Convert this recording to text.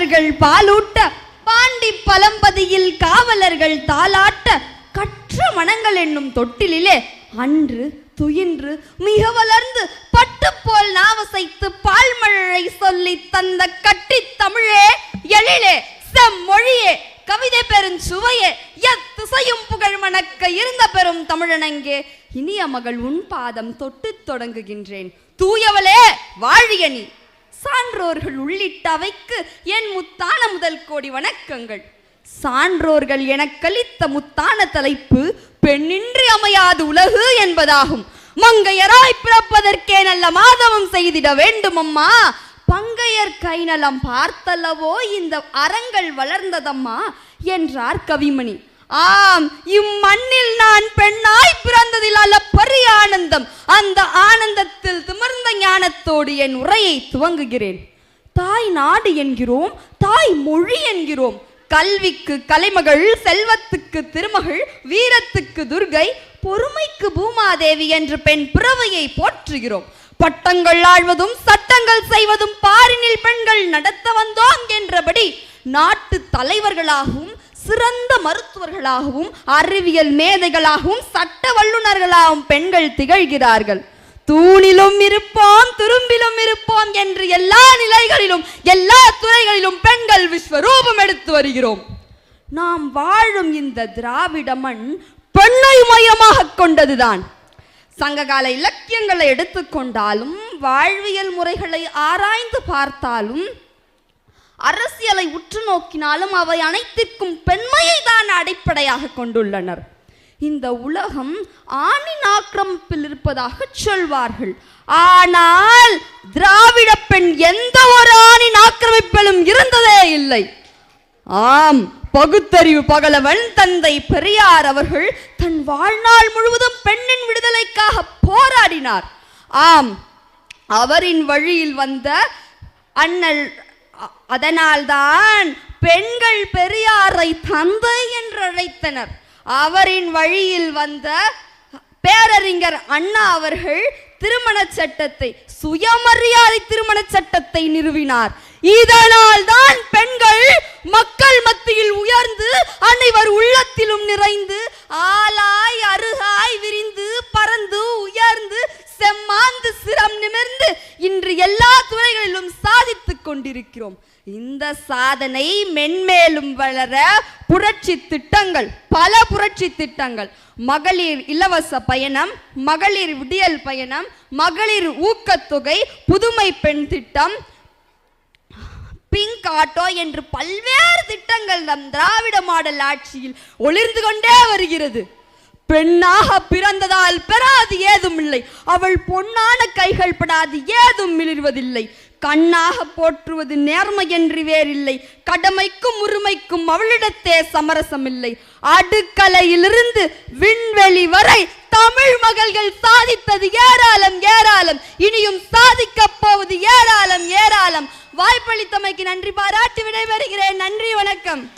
காவலர்கள் பாலூட்ட பாண்டி பலம்பதியில் காவலர்கள் தாலாட்ட கற்ற மனங்கள் என்னும் தொட்டிலே அன்று துயின்று மிக வளர்ந்து பட்டுப்போல் நாவசைத்து பால்மழை சொல்லி தந்த கட்டி தமிழே எழிலே செம்மொழியே கவிதை பெரும் சுவையே எத்திசையும் புகழ் மணக்க இருந்த பெரும் தமிழனங்கே இனிய மகள் உன் பாதம் தொட்டுத் தொடங்குகின்றேன். தூயவளே வாழிய நீ. சான்றோர்கள் உள்ளிட்ட அவைக்கு என் முத்தான முதல் கோடி வணக்கங்கள். சான்றோர்கள் எனக்களித்த முத்தான தலைப்பு பெண்ணின்றி அமையாது உலகு என்பதாகும். மங்கையராய் பிறப்பதற்கே நல்ல மாதவம் செய்திட வேண்டும் அம்மா பங்கையர் கைநலம் பார்த்தல்லவோ இந்த அறங்கள் வளர்ந்ததம்மா என்றார் கவிமணி. ஆம் இம்மண்ணில் நான் பெண்ணாய் பிறந்த ஞானத்தோடு என் உரையை துவங்குகிறேன். தாய் நாடு என்கிறோம் தாய் மொழி என்கிறோம். கல்விக்கு கலைமகள் செல்வத்துக்கு திருமகள் வீரத்துக்கு துர்கை பொறுமைக்கு பூமாதேவி என்று பெண் பிறவையை போற்றுகிறோம். பட்டங்கள் ஆழ்வதும் சட்டங்கள் செய்வதும் பாரினில் பெண்கள் நடத்த வந்தோம் என்றபடி நாட்டு தலைவர்களாகவும் சிறந்த மருத்துவர்களாகவும் அறிவியல் மேதைகளாகவும் சட்ட வல்லுநர்களாகவும் பெண்கள் திகழ்கிறார்கள். தூணிலும் இருப்போம் என்று எல்லா நிலைகளிலும் எல்லா துறைகளிலும் பெண்கள் விஸ்வரூபம் எடுத்து வருகிறோம். நாம் வாழும் இந்த திராவிட மண் பெண்ணை மையமாக கொண்டதுதான். சங்ககால இலக்கியங்களை எடுத்துக்கொண்டாலும் வாழ்வியல் முறைகளை ஆராய்ந்து பார்த்தாலும் அரசியலை உற்று நோக்கினாலும் அவை அனைத்திற்கும் பெண்மையை தான் அடிப்படையாக கொண்டுள்ளனர். இந்த உலகம் ஆணின் ஆக்கிரமிப்பில் இருப்பதாக சொல்வார்கள். ஆனால் திராவிட பெண் எந்த ஒரு ஆணின் ஆக்கிரமிப்பிலும் இருந்ததே இல்லை. ஆம் பகுத்தறிவு பகலவன் தந்தை பெரியார் அவர்கள் தன் வாழ்நாள் முழுவதும் பெண்ணின் விடுதலைக்காக போராடினார். ஆம் அவரின் வழியில் வந்த அண்ணல் அதனால்தான் பெண்கள் பெரியாரை தந்தை என்று அழைத்தனர் அவரின் வழியில் வந்த பேரறிஞர் அண்ணா அவர்கள் திருமண சட்டத்தை சுயமரியாதை திருமண சட்டத்தை நிறுவினார். இதனால் தான் பெண்கள் மக்கள் மத்தியில் உயர்ந்த கொண்டிருக்கிறோம். இந்த சாதனை மென்மேலும் வளர புரட்சி திட்டங்கள் பல புரட்சி திட்டங்கள். மகளிர் இலவச பயணம் மகளிர் விடியல் பயணம் மகளிர் ஊக்கத்தொகை புதுமை பெண் திட்டம் பிங்க் ஆட்டோ என்று பல்வேறு திட்டங்கள் நம் திராவிட மாடல் ஆட்சியில் ஒளிர்ந்து கொண்டே வருகிறது. பெண்ணாக பிறந்ததால் பெறாது ஏதும் இல்லை அவள் பொன்னான கைகள் படாது ஏதும் மிளிர்வதில்லை. கண்ணாக போற்றுவது நேர்மை என்று வேறில்லை. கடமைக்கும் உரிமைக்கும் அவளிடத்தே சமரசமில்லை. அடுக்கலையிலிருந்து விண்வெளி வரை தமிழ் மகள்கள் சாதித்தது ஏராளம் ஏராளம். இனியும் சாதிக்கப் போவது ஏராளம் ஏராளம். வாய்ப்பளித்தமைக்கு நன்றி பாராட்டி விடைபெறுகிறேன். நன்றி வணக்கம்.